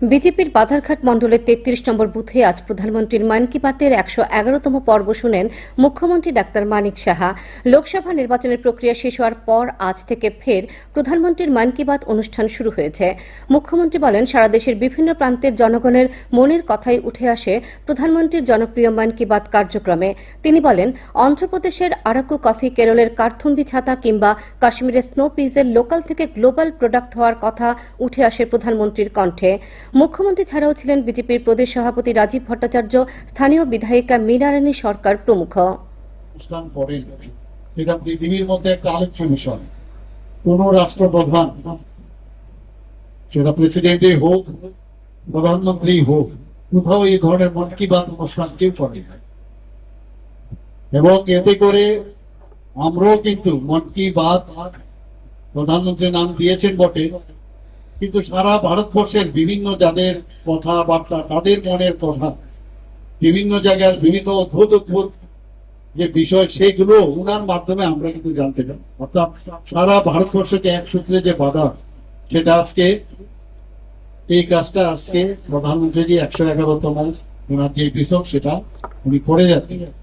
বিজেপির বাধারঘাট মণ্ডলের তেত্রিশ নম্বর বুথে আজ প্রধানমন্ত্রীর মন কি বাতের একশো এগারোতম পর্ব শুনেন মুখ্যমন্ত্রী ডাক্তার মানিক সাহা। লোকসভা নির্বাচনের প্রক্রিয়া শেষ হওয়ার পর আজ থেকে ফের প্রধানমন্ত্রীর মন কি বাত অনুষ্ঠান শুরু হয়েছে। মুখ্যমন্ত্রী বলেন, সারা দেশের বিভিন্ন প্রান্তের জনগণের মনের কথাই উঠে আসে প্রধানমন্ত্রীর জনপ্রিয় মন কি বাত কার্যক্রমে। তিনি বলেন, অন্ধ্রপ্রদেশের আরাকু কফি কেরলের কার্থুম্বি ছাতা কিংবা কাশ্মীরের স্নো পিজের লোকাল থেকে গ্লোবাল প্রোডাক্ট হওয়ার কথা উঠে আসে প্রধানমন্ত্রীর কণ্ঠে। মুখ্যমন্ত্রী ছাড়াও ছিলেন বিজেপির প্রদেশ সভাপতি রাজীব ভট্টাচার্য, স্থানীয় বিধায়িকা মীনারানী সরকার প্রমুখ। কোন রাষ্ট্রপ্রধান, সেটা হোক, প্রধানমন্ত্রী হোক, কোথাও এই ধরনের মন কি বাত অনুষ্ঠান কেউ করে এবং এতে করে আমরাও কিন্তু মন কি বাত প্রধানমন্ত্রী নাম দিয়েছেন বটে। কিন্তু সারা ভারতবর্ষের বিভিন্ন যাদের কথাবার্তা, তাদের মনের কথা, বিভিন্ন জায়গার বিভিন্ন অদ্ভুত অদ্ভুত যে বিষয়, সেগুলো উনার মাধ্যমে আমরা কিন্তু জানতে চাই। অর্থাৎ সারা ভারতবর্ষকে এক সূত্রে যে বাধা, সেটা আজকে, এই কাজটা আজকে প্রধানমন্ত্রী একশো এগারোতম ওনার যে বিষয়, সেটা উনি করে যাচ্ছেন।